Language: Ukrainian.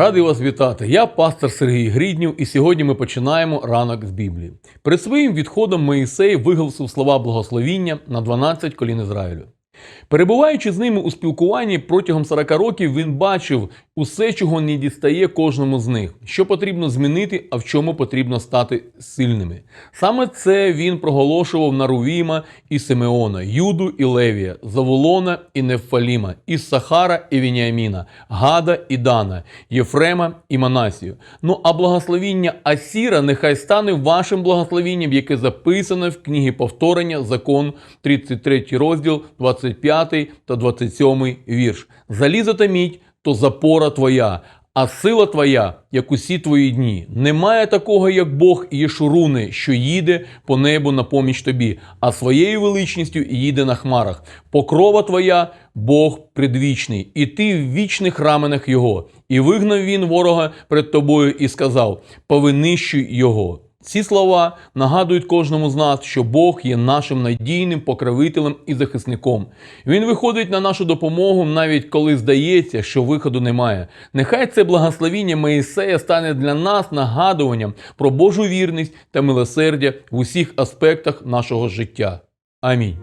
Радий вас вітати. Я пастор Сергій Гріднів, і сьогодні ми починаємо ранок з Біблії. Перед своїм відходом Моїсей виголосив слова благословіння на 12 колін Ізраїлю. Перебуваючи з ними у спілкуванні протягом 40 років, він бачив усе, чого не дістає кожному з них, що потрібно змінити, а в чому потрібно стати сильними. Саме це він проголошував на і Симеона, Юду і Левія, Заволона і Нефаліма, Іссахара і Вініаміна, Гада і Дана, Єфрема і Манасію. Ну а благословіння Асіра нехай стане вашим благословінням, яке записане в книгі повторення, закон 33 розділ, 25 та 27 вірш. Залізо та мідь то запора твоя, а сила твоя, як усі твої дні. Немає такого, як Бог Єшуруни, що їде по небу на поміч тобі, а своєю величністю їде на хмарах. Покрова твоя, Бог предвічний, і ти в вічних раменах Його. І вигнав він ворога перед тобою і сказав: повинищуй його. Ці слова нагадують кожному з нас, що Бог є нашим надійним покровителем і захисником. Він виходить на нашу допомогу, навіть коли здається, що виходу немає. Нехай це благословіння Моїсея стане для нас нагадуванням про Божу вірність та милосердя в усіх аспектах нашого життя. Амінь.